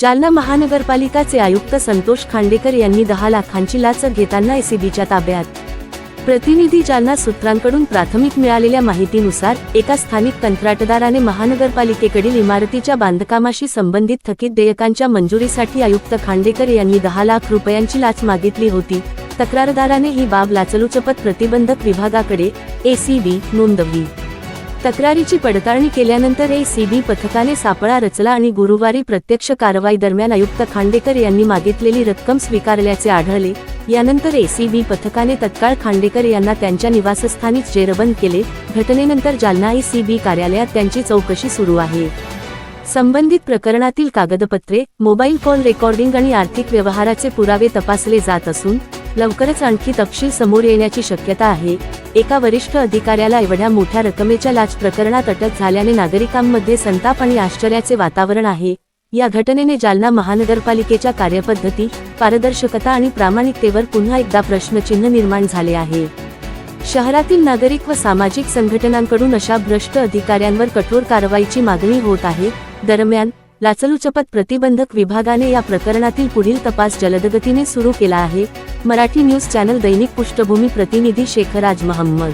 जालना महानगरपालिकाचे आयुक्त संतोष खांडेकर यांनी दहा लाखांची लाच घेताना एसीबीच्या ताब्यात. प्रतिनिधी जालना सूत्रांकडून प्राथमिक मिळालेल्या माहितीनुसार एका स्थानिक कंत्राटदाराने महानगरपालिकेकडील इमारतीच्या बांधकामाशी संबंधित थकीत देयकांच्या मंजुरीसाठी आयुक्त खांडेकर यांनी दहा लाख रुपयांची लाच मागितली होती. तक्रारदाराने ही बाब लाचलुचपत प्रतिबंधक विभागाकडे एसीबी नोंदवली. तक्रारीची पडताळणी केल्यानंतर एसीबी पथकाने सापळा रचला आणि गुरुवारी प्रत्यक्ष कारवाई दरम्यान आयुक्त खांडेकर यांनी मागितलेली रक्कम स्वीकारल्याचे आढळले. यानंतर एसीबी पथकाने तत्काळ खांडेकर यांना त्यांच्या निवासस्थानीच जेरबंद केले. घटनेनंतर जालना एसीबी कार्यालयात त्यांची चौकशी सुरू आहे. संबंधित प्रकरणातील कागदपत्रे मोबाईल कॉल रेकॉर्डिंग आणि आर्थिक व्यवहाराचे पुरावे तपासले जात असून लवकरच आणखी तपशील समोर येण्याची शक्यता आहे. एका वरिष्ठ अधिकाऱ्याला एवढ्या मोठ्या रकमेच्या लाच प्रकरणात अटक झाल्याने नागरिकांमध्ये संताप आणि आश्चर्याचे वातावरण आहे. या घटनेने जालना महानगरपालिकेच्या कार्यपद्धती पारदर्शकता आणि प्रामाणिकतेवर पुन्हा एकदा प्रश्नचिन्ह निर्माण झाले आहे. शहरातील नागरिक व सामाजिक संघटनांकडून अशा भ्रष्ट अधिकाऱ्यांवर कठोर कारवाईची मागणी होत आहे. दरम्यान लाचलुचपत प्रतिबंधक विभागाने या प्रकरणातील पुढील तपास जलदगतीने सुरू केला आहे. मराठी न्यूज चॅनल दैनिक पृष्ठभूमी प्रतिनिधी शेखराज महम्मद